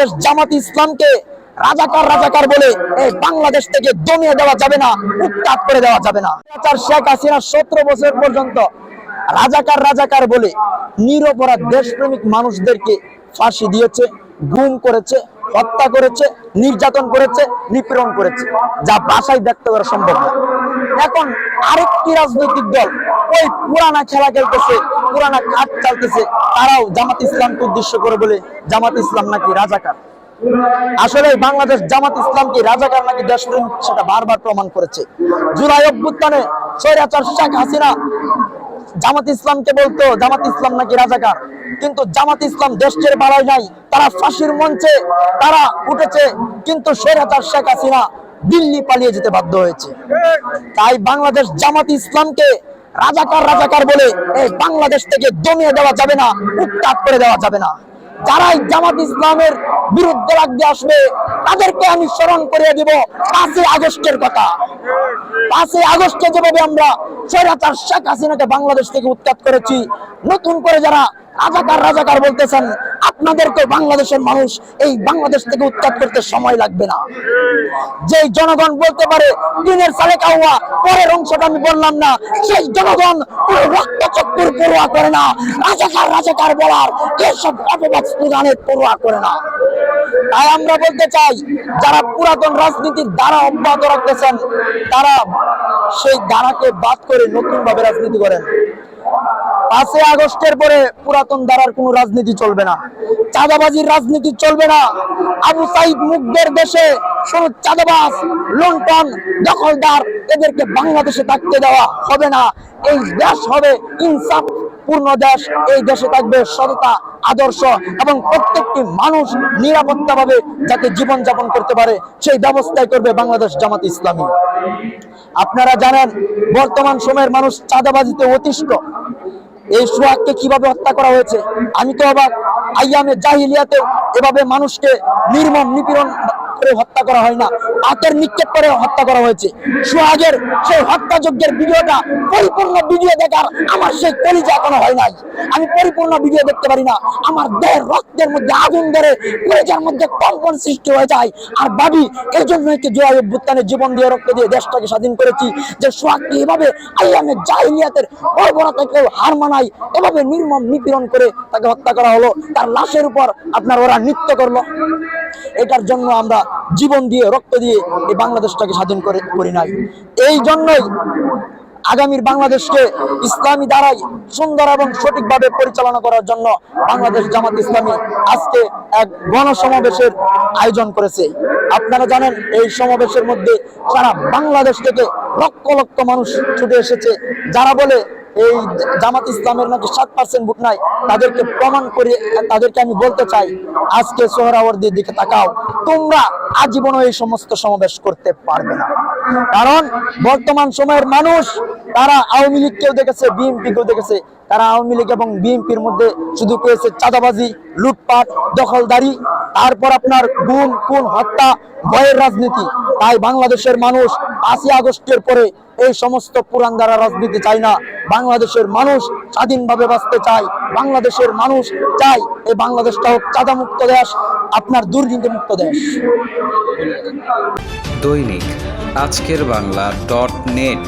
বাংলাদেশ জামাত ইসলামকে রাজাকার রাজাকার বলে এই বাংলাদেশ থেকে দমিয়ে দেওয়া যাবে না, উৎখাত করে দেওয়া যাবে না। স্বৈরাচার শেখ হাসিনা সতেরো বছর পর্যন্ত রাজাকার রাজাকার বলে নিরপরাধ দেশপ্রেমিক মানুষদেরকে ফাঁসি দিয়েছে, গুম করেছে, হত্যা করেছে, নির্যাতন করেছে, নিপীড়ন করেছে, যা ভাষায় ব্যক্ত করা সম্ভব না। এখন আরেকটি রাজনৈতিক দল ওই পুরানা খেলা খেলতেছে পুরানা কাজ চালতেছে, তারাও জামাত ইসলামকে উদ্দেশ্য করে বলে জামাত ইসলাম নাকি রাজাকার? আসলে বাংলাদেশ জামাত ইসলাম কি রাজাকার নাকি দেশপ্রেম? সেটা বারবার প্রমাণ করেছে। জুলাই অভ্যুত্থানে স্বৈরাচার শেখ হাসিনা জামাত ইসলামকে বলতো, জামাত ইসলাম নাকি রাজাকার? কিন্তু জামাত ইসলাম দেশ ছেড়ে পালায় নাই। তারা ফাঁসির মঞ্চে, তারা উঠেছে, কিন্তু স্বৈরাচার শেখ হাসিনা দিল্লি পালিয়ে যেতে বাধ্য হয়েছে। তাই বাংলাদেশ জামাত ইসলামকে রাজাকার রাজাকার বলে এই বাংলাদেশ থেকে দমিয়ে দেওয়া যাবে না, উৎখাত করে দেওয়া যাবে না। যারাই জামাত ইসলামের বিরুদ্ধে লাগতে আসবে, তাদেরকে আমি স্মরণ করিয়ে দিব পাঁচই আগস্টের কথা। পাঁচই আগস্টে যেভাবে আমরা স্বৈরাচার শেখ হাসিনাকে বাংলাদেশ থেকে উৎখাত করেছি, নতুন করে যারা রাজাকার রাজাকার বলতেছেন আপনাদেরকে বাংলাদেশের মানুষ এই বাংলাদেশ থেকে উৎখাত করতে সময় লাগবে না। যে জনগণ বলতে পারে, দিনের সালে কাউয়া পরের অংশটা আমি বললাম না। সেই জনগণ কোনো রক্ত চক্কর পড়ুয়া করে না। রাজাকার রাজাকার বলার এসব অপবাদ স্লোগানের পড়ুয়া করে না। তাই আমরা বলতে চাই, যারা পুরাতন রাজনীতির দ্বারা অব্যাহত রাখতেছেন, তারা সেই ধারাকে বাদ করে নতুন ভাবে রাজনীতি করেন। পাঁচই আগস্টের পরে পুরাতন ধারার কোনো রাজনীতি চলবে না। চাঁদাবাজির রাজনীতি চলবে না। আবু সাইদ মুগ্ধের দেশে শুধু চাঁদাবাজ, লুণ্ঠন, দখলদার, এদেরকে বাংলাদেশে থাকতে দেওয়া হবে না। এই দেশ হবে ইনসাফ পূর্ণ দেশ, এই দেশে থাকবে সততা, আদর্শ এবং প্রত্যেকটি মানুষ নিরাপত্তা ভাবে যাতে জীবন যাপন করতে পারে, সেই ব্যবস্থাই করবে বাংলাদেশ জামাত ইসলামী। আপনারা জানেন, বর্তমান সময়ের মানুষ চাঁদাবাজিতে অতিষ্ঠ। এই সোহাগকে কীভাবে হত্যা করা হয়েছে? আমি তো অবাক। আইয়ামে জাহিলিয়াতে এভাবে মানুষকে নির্মম নিপীড়ন করে হত্যা করা হয় না। পাথর নিক্ষেপ করে হত্যা করা হয়েছে। সোহাগের সেই হত্যাযজ্ঞের ভিডিওটা পরিপূর্ণ ভিডিও দেখার আমার সেই কলিজা এখনও হয় নাই। আমি পরিপূর্ণ ভিডিও দেখতে পারি না। আমার দেহের রক্তের মধ্যে আগুন ধরে কলিজার মধ্যে কম্পন সৃষ্টি হয়ে যায়। আর ভাবি এই জন্যই কি জোয়াই অভ্যুত্থানে জীবন দিয়ে রক্ত দিয়ে দেশটাকে স্বাধীন করেছি যে সোহাগকে এভাবে আইয়ামে জাহিলিয়াতের বর্বরতাকেও হার মানাই এভাবে নির্মম নিপীড়ন করে তাকে হত্যা করা হলো। তার লাশের উপর আপনার ওরা নৃত্য করল। এটার জন্য আমরা জীবন দিয়ে, রক্ত দিয়ে এই বাংলাদেশটাকে স্বাধীন করে, করি নাই। এই জন্যই আগামীর বাংলাদেশকে ইসলামী দ্বারাই সুন্দর এবং সঠিকভাবে পরিচালনা করার জন্য বাংলাদেশ জামাত ইসলামী আজকে এক গণসমাবেশের আয়োজন করেছে। আপনারা জানেন, এই সমাবেশের মধ্যে সারা বাংলাদেশ থেকে লক্ষ লক্ষ মানুষ ছুটে এসেছে। যারা বলে এই জামাত ইসলামের নাকি সাত পার্সেন্ট ভোট নাই, তাদেরকে প্রমাণ করে তাদেরকে আমি বলতে চাই, আজকে সোহরাওয়ার্দির দিকে তাকাও, তোমরা আজীবন এই সমস্ত সমাবেশ করতে পারবে না। কারণ বর্তমান সময়ের মানুষ, তারা আওয়ামী লীগকেও দেখেছে বিএনপিকেও দেখেছে, তারা আওয়ামী লীগ এবং বিএনপির মধ্যে শুধু পেয়েছে চাঁদাবাজি, লুটপাট, দখলদারি, তারপর আপনার গুম, খুন, হত্যা, ভয়ের রাজনীতি। তাই বাংলাদেশের মানুষ পাঁচই আগস্টের পরে এই সমস্ত পুরান দ্বারা রাজনীতি চাই না। বাংলাদেশের মানুষ স্বাধীনভাবে বাঁচতে চায়। বাংলাদেশের মানুষ চায় এই বাংলাদেশটা হোক চাঁদা মুক্ত দেশ, আপনার দুর্নীতি মুক্ত দেশ। দৈনিক আজকের বাংলা ডট নেট।